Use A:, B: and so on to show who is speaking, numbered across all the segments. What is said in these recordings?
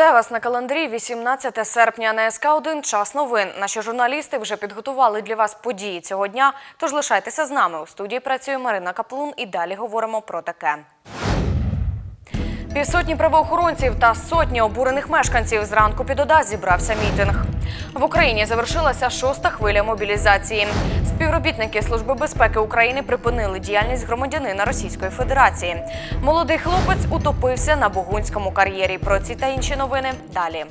A: Вітаю вас на календарі 18 серпня на СК 1 Час новин. Наші журналісти вже підготували для вас події цього дня. Тож лишайтеся з нами. У студії працює Марина Каплун і далі говоримо про таке. Півсотні правоохоронців та сотні обурених мешканців зранку під ОДА зібрався мітинг. В Україні завершилася шоста хвиля мобілізації. Співробітники Служби безпеки України припинили діяльність громадянина Російської Федерації. Молодий хлопець утопився на Богунському кар'єрі. Про ці та інші новини далі.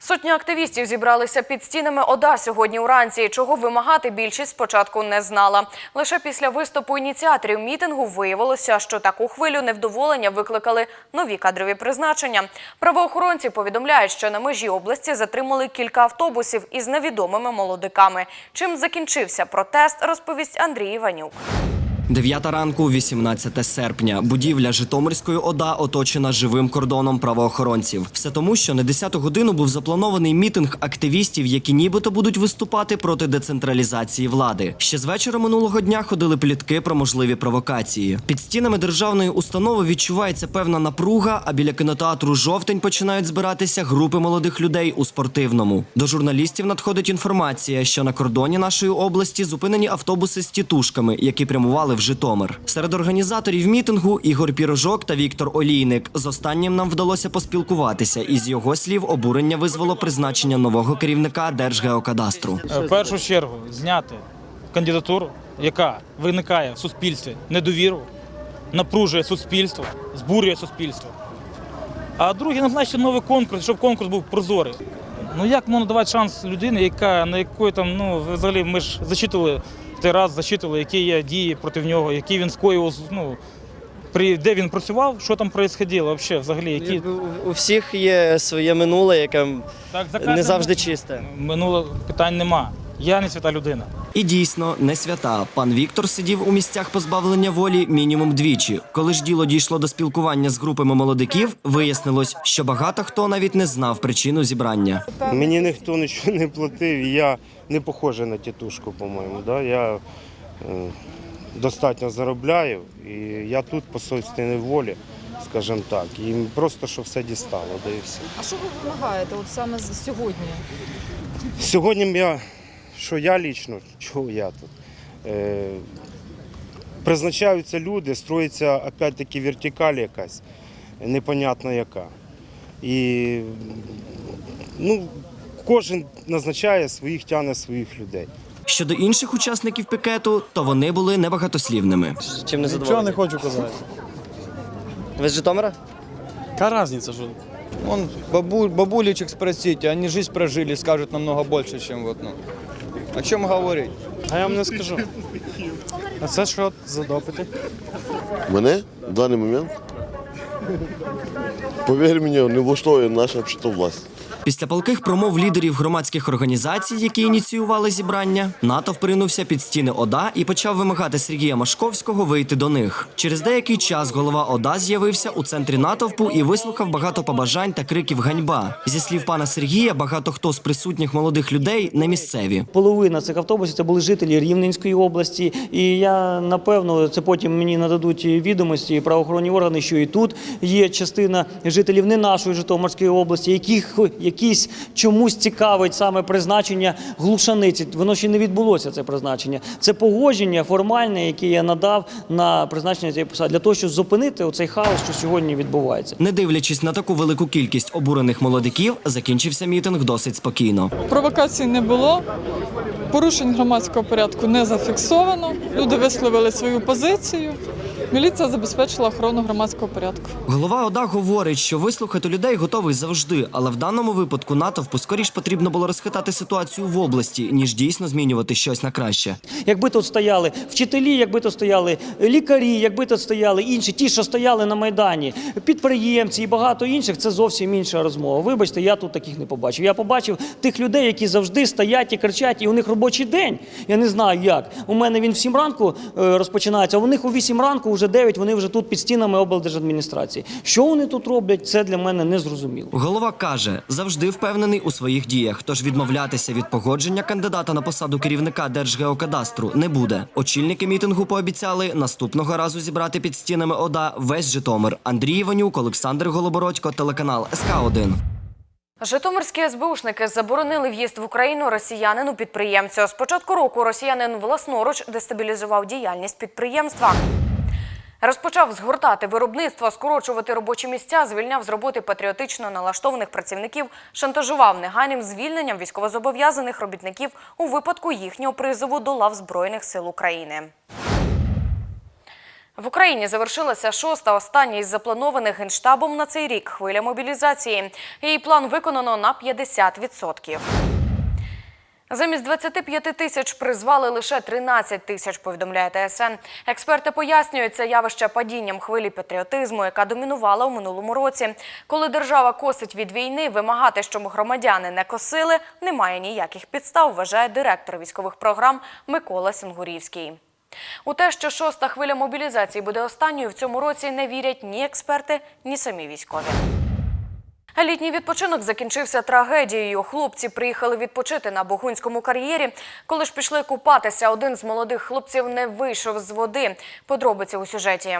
A: Сотні активістів зібралися під стінами ОДА сьогодні уранці. Чого вимагати більшість спочатку не знала. Лише після виступу ініціаторів мітингу виявилося, що таку хвилю невдоволення викликали нові кадрові призначення. Правоохоронці повідомляють, що на межі області затримали кілька автобусів із невідомими молодиками. Чим закінчився протест, розповість Андрій Іванюк.
B: 9 ранку, 18 серпня. Будівля Житомирської ОДА оточена живим кордоном правоохоронців. Все тому, що на 10 годину був запланований мітинг активістів, які нібито будуть виступати проти децентралізації влади. Ще з вечора минулого дня ходили плітки про можливі провокації. Під стінами державної установи відчувається певна напруга, а біля кінотеатру жовтень починають збиратися групи молодих людей у спортивному. До журналістів надходить інформація, що на кордоні нашої області зупинені автобуси з тітушками, які прямували в Житомир. Серед організаторів мітингу Ігор Пірожок та Віктор Олійник. З останнім нам вдалося поспілкуватися. І з його слів обурення визвало призначення нового керівника Держгеокадастру.
C: Е, В першу чергу зняти кандидатуру, яка виникає в суспільстві недовіру, напружує суспільство, збурює суспільство. А друге, назначити новий конкурс, щоб конкурс був прозорий. Ну як можна давати шанс людині, яка на якої там, ну взагалі ми ж зачитували той раз, зачитували, які є дії проти нього, які він скоював, ну, при, де він працював, що там происходило взагалі, взагалі, які.
D: У- У всіх є своє минуле, яке
C: Так, за
D: не завжди чисте.
C: Минуло питань нема. Я не свята людина.
B: І дійсно не свята. Пан Віктор сидів у місцях позбавлення волі мінімум двічі. Коли ж діло дійшло до спілкування з групами молодиків, вияснилось, що багато хто навіть не знав причину зібрання.
E: Мені ніхто нічого не платив, я не похожий на тітушку, по-моєму. Да? Я е, достатньо заробляю, і я тут по собственній волі, скажімо так. І просто що все дістало, да і все.
F: А що ви вимагаєте от саме сьогодні?
E: Сьогодні я, що я лічно, чого я тут? Е, призначаються люди, строїться опять-таки вертикаль якась, непонятно яка. І ну, кожен назначає своїх, тягне своїх людей.
B: Щодо інших учасників пікету, то вони були небагатослівними.
D: Чим не
G: Нічого
D: задоволені?
G: не хочу казати.
D: Ви з Житомира?
G: Какая разница, что... Вон бабу, бабулечек спросите, они жизнь прожили, скажут намного больше, чем вот, ну. О чому говорить?
H: А я вам не скажу. А це що за допити?
I: Мене в даний момент, повір мені, не влаштовує наша общата власть.
B: Після палких промов лідерів громадських організацій, які ініціювали зібрання, натовп ринувся під стіни ОДА і почав вимагати Сергія Машковського вийти до них. Через деякий час голова ОДА з'явився у центрі натовпу і вислухав багато побажань та криків ганьба. Зі слів пана Сергія, багато хто з присутніх молодих людей не місцеві.
J: Половина цих автобусів це були жителі Рівненської області. І я напевно це потім мені нададуть відомості правоохоронні органи, що і тут є частина жителів не нашої Житомирської області, яких якісь чомусь цікавить саме призначення глушаниці. Воно ще не відбулося. Це призначення. Це погодження формальне, яке я надав на призначення цієї посади для того, щоб зупинити оцей хаос, що сьогодні відбувається.
B: Не дивлячись на таку велику кількість обурених молодиків, закінчився мітинг досить спокійно.
F: Провокацій не було, порушень громадського порядку не зафіксовано. Люди висловили свою позицію. Міліція забезпечила охорону громадського порядку.
B: Голова ОДА говорить, що вислухати людей готовий завжди, але в даному випадку натовпу скоріш потрібно було розхитати ситуацію в області, ніж дійсно змінювати щось на краще.
J: Якби тут стояли вчителі, якби тут стояли лікарі, якби тут стояли інші, ті, що стояли на майдані, підприємці і багато інших, це зовсім інша розмова. Вибачте, я тут таких не побачив. Я побачив тих людей, які завжди стоять і кричать, і у них робочий день. Я не знаю як. У мене він в 7 ранку е, розпочинається, а у них у 8 ранку вже 9, вони вже тут під стінами облдержадміністрації. Що вони тут роблять, це для мене не зрозуміло.
B: Голова каже, завжди впевнений у своїх діях, тож відмовлятися від погодження кандидата на посаду керівника Держгеокадастру не буде. Очільники мітингу пообіцяли наступного разу зібрати під стінами ОДА весь Житомир. Андрій Іванюк, Олександр Голобородько, телеканал СК 1
A: Житомирські СБУшники заборонили в'їзд в Україну росіянину підприємцю. З початку року росіянин власноруч дестабілізував діяльність підприємства. Розпочав згортати виробництво, скорочувати робочі місця, звільняв з роботи патріотично налаштованих працівників, шантажував негайним звільненням військовозобов'язаних робітників у випадку їхнього призову до лав Збройних сил України. В Україні завершилася шоста остання із запланованих генштабом на цей рік хвиля мобілізації. Її план виконано на 50%. Замість 25 тисяч призвали лише 13 тисяч, повідомляє ТСН. Експерти пояснюють це явище падінням хвилі патріотизму, яка домінувала у минулому році. Коли держава косить від війни, вимагати, щоб громадяни не косили, немає ніяких підстав, вважає директор військових програм Микола Сінгурівський. У те, що шоста хвиля мобілізації буде останньою в цьому році, не вірять ні експерти, ні самі військові. Літній відпочинок закінчився трагедією. Хлопці приїхали відпочити на Богунському кар'єрі. Коли ж пішли купатися, один з молодих хлопців не вийшов з води. Подробиці у сюжеті.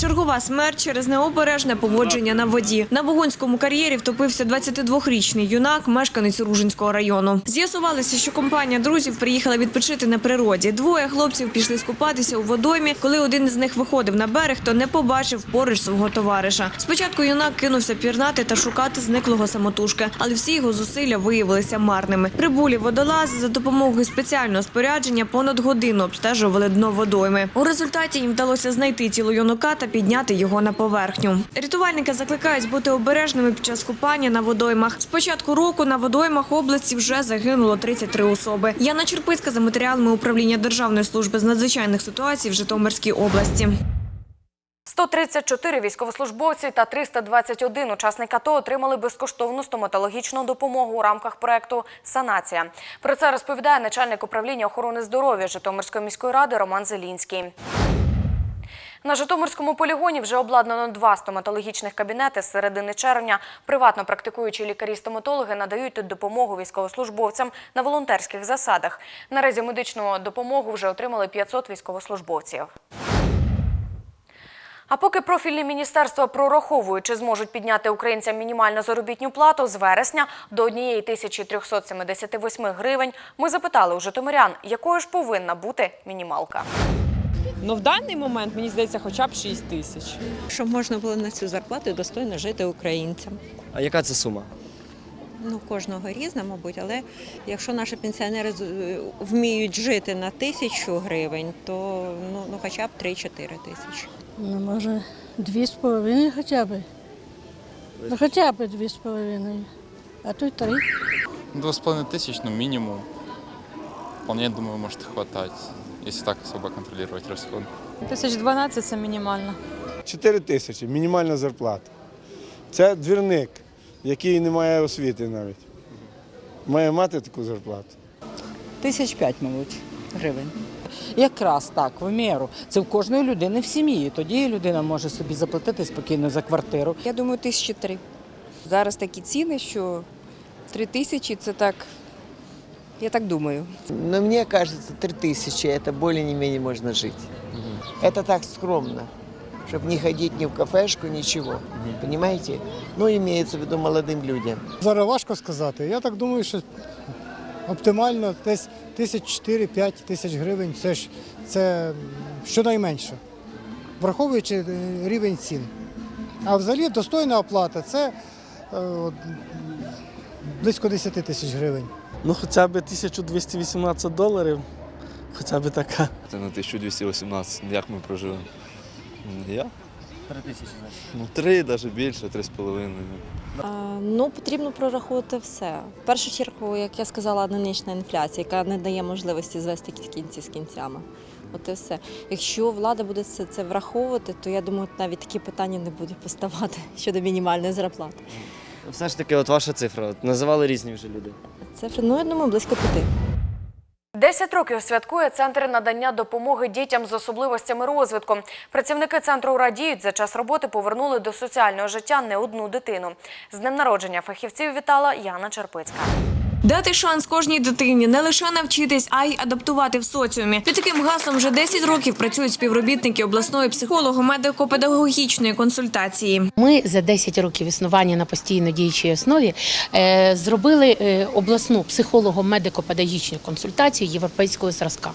K: Чергова смерть через необережне поводження на воді. На Вогонському кар'єрі втопився 22-річний юнак, мешканець Ружинського району. З'ясувалося, що компанія друзів приїхала відпочити на природі. Двоє хлопців пішли скупатися у водоймі. Коли один з них виходив на берег, то не побачив поруч свого товариша. Спочатку юнак кинувся пірнати та шукати зниклого самотужки, але всі його зусилля виявилися марними. Прибулі водолази за допомогою спеціального спорядження понад годину обстежували дно водойми. У результаті їм вдалося знайти тіло юнака та підняти його на поверхню. Рятувальники закликають бути обережними під час купання на водоймах. З початку року на водоймах області вже загинуло 33 особи. Яна Черпицька за матеріалами управління Державної служби з надзвичайних ситуацій в Житомирській області.
A: 134 військовослужбовці та 321 учасник АТО отримали безкоштовну стоматологічну допомогу у рамках проекту Санація. Про це розповідає начальник управління охорони здоров'я Житомирської міської ради Роман Зелінський. На Житомирському полігоні вже обладнано два стоматологічних кабінети. З середини червня приватно практикуючі лікарі-стоматологи надають тут допомогу військовослужбовцям на волонтерських засадах. Наразі медичну допомогу вже отримали 500 військовослужбовців. А поки профільні міністерства прораховують, чи зможуть підняти українцям мінімальну заробітну плату з вересня до 1378 гривень, ми запитали у житомирян, якою ж повинна бути мінімалка.
L: Ну в даний момент мені здається, хоча б 6 тисяч.
M: Щоб можна було на цю зарплату достойно жити українцям.
D: А яка це сума?
M: Ну, кожного різна, мабуть, але якщо наші пенсіонери з- е, вміють жити на тисячу гривень, то ну, ну хоча б 3-4 тисячі.
N: Ну, може, дві з половиною хоча б. Ну, хоча б дві з половиною. А тут три.
H: Два с половиной тысяч, ну, минимум. Вполне, думаю, может хватать, если так особо контролировать расход.
L: Тисяч 12 – це мінімально.
E: 4 тисячі, мінімальна зарплата. Це двірник, який не має освіти навіть. Має мати таку зарплату.
L: Тисяч п'ять, мабуть, гривень. Якраз так, в міру. Це в кожної людини в сім'ї. Тоді людина може собі заплатити спокійно за квартиру.
M: Я думаю, тисячі три. Зараз такі ціни, що три тисячі це так. Я так думаю.
O: Но мне кажется, три тысячи это более-менее можно жить. Это так скромно, чтобы не ходить ни в кафешку, ничего. Понимаете? Ну, имеется в виду молодым людям.
N: Зараз важко сказати. Я так думаю, що оптимально десь тисяч 4-5 тисяч гривень це ж це щонайменше, враховуючи е, рівень цін. А взагалі достойна оплата це е, от, близько 10 тисяч гривень.
G: Ну, хоча б 1218 доларів, хоча б така.
H: Це на 1218, як ми проживемо? Я?
J: Три тисячі.
H: Ну, три, навіть більше, три з половиною.
M: Ну, потрібно прораховувати все. В першу чергу, як я сказала, нинішня інфляція, яка не дає можливості звести кінці з кінцями. От і все. Якщо влада буде це, це враховувати, то я думаю, навіть такі питання не будуть поставати щодо мінімальної зарплати.
D: Все ж таки, от ваша цифра. От називали різні вже люди.
M: Цифри, ну я думаю, близько п'яти.
A: Десять років святкує центр надання допомоги дітям з особливостями розвитку. Працівники центру радіють, за час роботи повернули до соціального життя не одну дитину. З днем народження фахівців вітала Яна Черпицька.
K: Дати шанс кожній дитині не лише навчитись, а й адаптувати в соціумі. Під таким гаслом вже 10 років працюють співробітники обласної психолого-медико-педагогічної консультації.
P: Ми за 10 років існування на постійно діючій основі е, зробили е, обласну психолого-медико-педагогічну консультацію європейського зразка.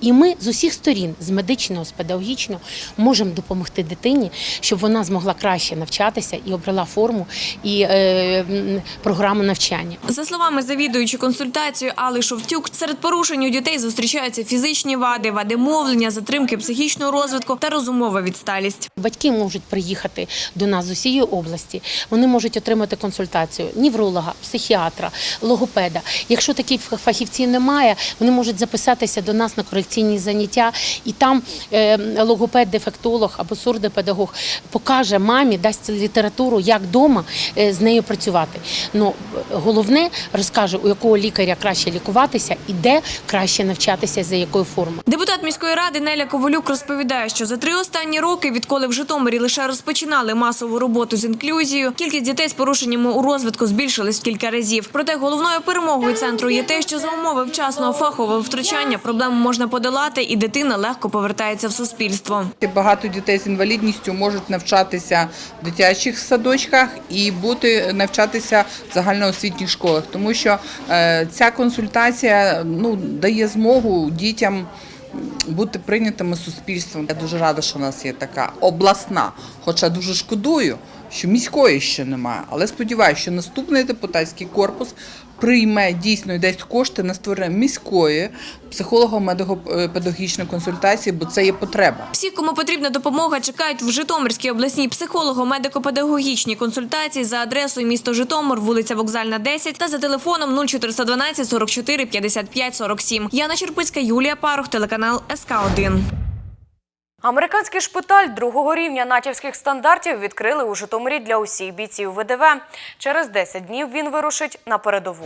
P: І ми з усіх сторін, з медичного, з педагогічного, можемо допомогти дитині, щоб вона змогла краще навчатися і обрала форму і е, програму навчання.
K: За словами завідуючої консультацією Алли Шовтюк, серед порушень у дітей зустрічаються фізичні вади, вади мовлення, затримки психічного розвитку та розумова відсталість.
P: Батьки можуть приїхати до нас з усієї області. Вони можуть отримати консультацію невролога, психіатра, логопеда. Якщо таких фахівців немає, вони можуть записатися до нас на корекційні заняття, і там е, логопед, дефектолог або сурдопедагог покаже мамі, дасть літературу, як вдома е, з нею працювати. Ну головне розкаже, у якого лікаря краще лікуватися і де краще навчатися за якою формою.
K: Депутат міської ради Неля Ковалюк розповідає, що за три останні роки, відколи в Житомирі лише розпочинали масову роботу з інклюзією, кількість дітей з порушеннями у розвитку збільшилась в кілька разів. Проте головною перемогою центру є те, що за умови вчасного фахового втручання проблему можна подолати, і дитина легко повертається в суспільство.
Q: Багато дітей з інвалідністю можуть навчатися в дитячих садочках і бути навчатися в загальноосвітніх школах, тому що е, ця консультація ну дає змогу дітям. Бути прийнятими суспільством. Я дуже рада, що в нас є така обласна, хоча дуже шкодую, що міської ще немає. Але сподіваюся, що наступний депутатський корпус прийме дійсно і дасть кошти на створення міської психолого-медико-педагогічної консультації, бо це є потреба.
K: Всі, кому потрібна допомога, чекають в Житомирській обласній психолого-медико-педагогічній консультації за адресою місто Житомир, вулиця Вокзальна, 10 та за телефоном 0412 44 55 47. Яна Черпицька, Юлія Парух, телеканал СК 1
A: Американський шпиталь другого рівня натівських стандартів відкрили у Житомирі для усіх бійців ВДВ. Через 10 днів він вирушить на передову.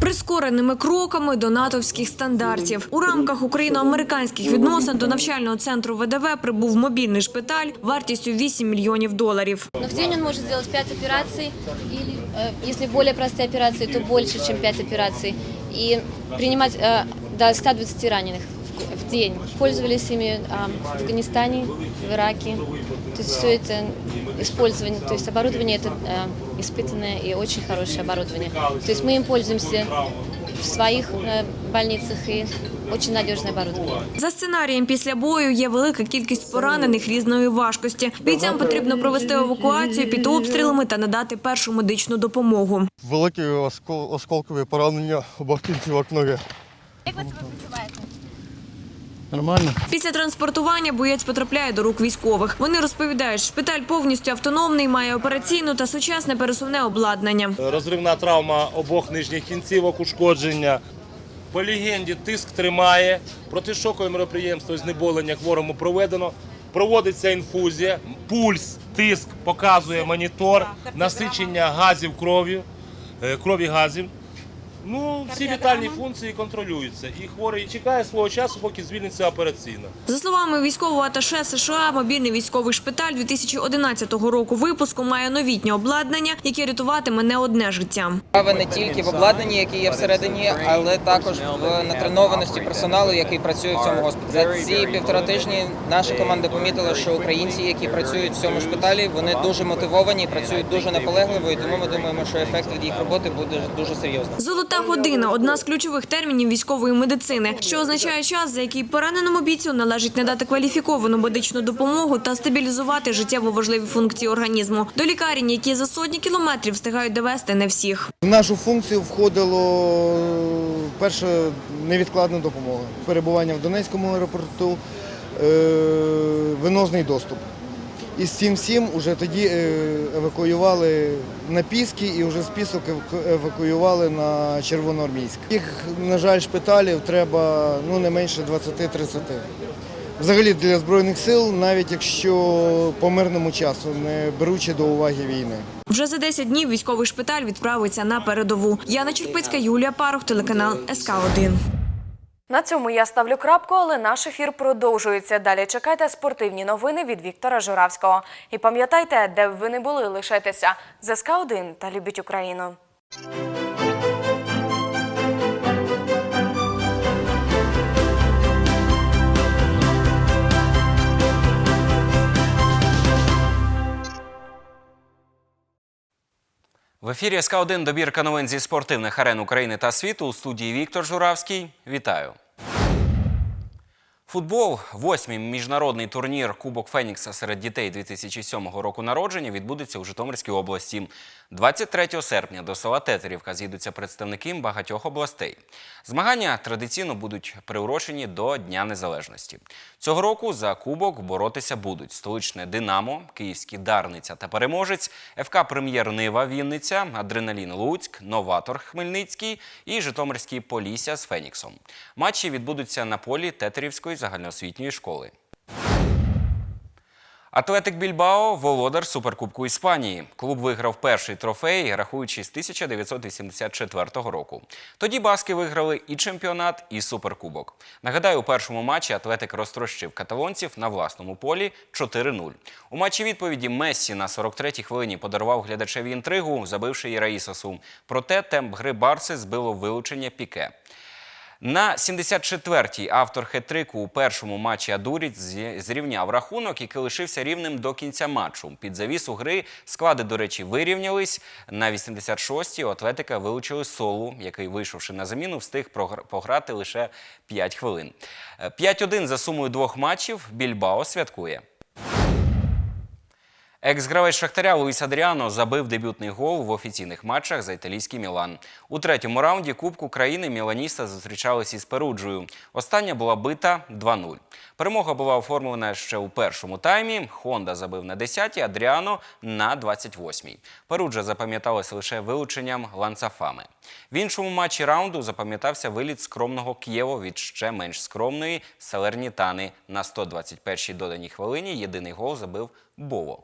K: Прискореними кроками до натовських стандартів у рамках україно-американських відносин до навчального центру ВДВ прибув мобільний шпиталь вартістю 8 мільйонів доларів.
R: Но в день он может сделать 5 операций, или э, если более простые операции, то больше, чем 5 операций, и принимать э, до 120 раненых в, в день. Пользовались ими э, в Афганистане, в Ираке. То есть все это использование, то есть оборудование это э, испытанное и очень хорошее оборудование. То есть мы им пользуемся в своих э, больницах и очень надежное оборудование.
K: За сценарієм після бою є велика кількість поранених різної важкості. Бійцям потрібно провести евакуацію під обстрілами та надати першу медичну допомогу.
S: Великі оскол- осколкові поранення обох кінцівок ноги.
R: Як ви себе почуваєте?
S: Нормально.
K: Після транспортування боєць потрапляє до рук військових. Вони розповідають, шпиталь повністю автономний, має операційну та сучасне пересувне обладнання.
T: Розривна травма обох нижніх кінцівок, ушкодження. По легенді тиск тримає, протишокове мероприємство знеболення хворому проведено. Проводиться інфузія, пульс, тиск показує монітор, насичення газів кров'ю, е, крові газів. Ну, всі вітальні функції контролюються. І хворий чекає свого часу, поки звільниться операційно.
K: За словами військового аташе США, мобільний військовий шпиталь 2011 року випуску має новітнє обладнання, яке рятуватиме не одне життя.
U: Справа не тільки в обладнанні, яке є всередині, але також в натренованості персоналу, який працює в цьому госпіталі. За ці півтора тижні наша команда помітила, що українці, які працюють в цьому шпиталі, вони дуже мотивовані, працюють дуже наполегливо, і тому ми думаємо, що ефект від їх роботи буде дуже серйозним.
K: Золота година одна з ключових термінів військової медицини, що означає час, за який пораненому бійцю належить надати кваліфіковану медичну допомогу та стабілізувати життєво важливі функції організму. До лікарень, які за сотні кілометрів встигають довести не всіх.
G: В нашу функцію входило перше невідкладна допомога, перебування в Донецькому аеропорту, е, виносний доступ. І з цим всім уже тоді е, евакуювали на Піски і вже з Пісок евакуювали на Червоноармійськ. Їх, на жаль, шпиталів треба ну, не менше 20-30. Взагалі для Збройних сил, навіть якщо по мирному часу, не беручи до уваги війни.
K: Вже за 10 днів військовий шпиталь відправиться на передову. Яна Черпицька, Юлія Парух, телеканал СК 1
A: На цьому я ставлю крапку, але наш ефір продовжується. Далі чекайте спортивні новини від Віктора Журавського. І пам'ятайте, де б ви не були, лишайтеся з СК 1 та любіть Україну.
V: В ефірі СК 1 добірка новин зі спортивних арен України та світу у студії Віктор Журавський. Вітаю. Футбол, восьмий міжнародний турнір Кубок Фенікса серед дітей 2007 року народження відбудеться у Житомирській області. 23 серпня до села Тетерівка з'їдуться представники багатьох областей. Змагання традиційно будуть приурочені до Дня Незалежності. Цього року за кубок боротися будуть столичне Динамо, Київський Дарниця та Переможець, ФК Прем'єр Нива Вінниця, Адреналін Луцьк, Новатор Хмельницький і Житомирський Полісся з Феніксом. Матчі відбудуться на полі Тетерівської загальноосвітньої школи. Атлетик Більбао – володар Суперкубку Іспанії. Клуб виграв перший трофей, рахуючи з 1984 року. Тоді баски виграли і чемпіонат, і суперкубок. Нагадаю, у першому матчі Атлетик розтрощив каталонців на власному полі 4-0. У матчі відповіді Мессі на 43-й хвилині подарував глядачеві інтригу, забивши Іраїсосу. Проте темп гри Барси збило вилучення Піке. На 74-й автор хет-трику у першому матчі Адуріць зрівняв рахунок, який лишився рівним до кінця матчу. Під завісу гри склади, до речі, вирівнялись. На 86-й у Атлетика вилучили Солу, який, вийшовши на заміну, встиг пограти лише 5 хвилин. Е, 5-1 за сумою двох матчів Більбао святкує. Екс-гравець Шахтаря Луїс Адріано забив дебютний гол в офіційних матчах за італійський Мілан. У третьому раунді Кубку країни міланіста зустрічалися із Перуджею. Остання була бита 2-0. Перемога була оформлена ще у першому таймі. Хонда забив на 10-й, Адріано на 28-й. Перуджа запам'яталася лише вилученням ланцафами. В іншому матчі раунду запам'ятався виліт скромного К'єво від ще менш скромної Салернітани. На 121-й доданій хвилині єдиний гол забив Бово.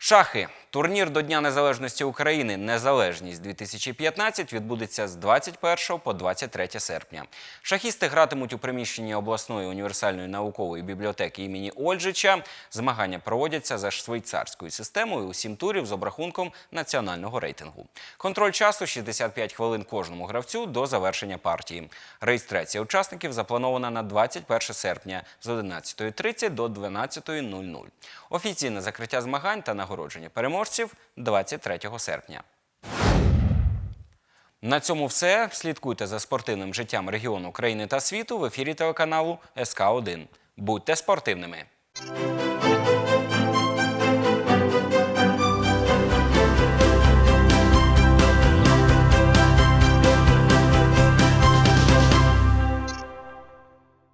V: Шахи. Турнір до Дня Незалежності України Незалежність 2015 відбудеться з 21 по 23 серпня. Шахісти гратимуть у приміщенні обласної універсальної наукової бібліотеки імені Ольжича. Змагання проводяться за швейцарською системою у сім турів з обрахунком національного рейтингу. Контроль часу 65 хвилин кожному гравцю до завершення партії. Реєстрація учасників запланована на 21 серпня з 11.30 до 12.00. Офіційне закриття змагань та нагородження переможців 23 серпня. На цьому все. Слідкуйте за спортивним життям регіону країни та світу в ефірі телеканалу СК 1 Будьте спортивними!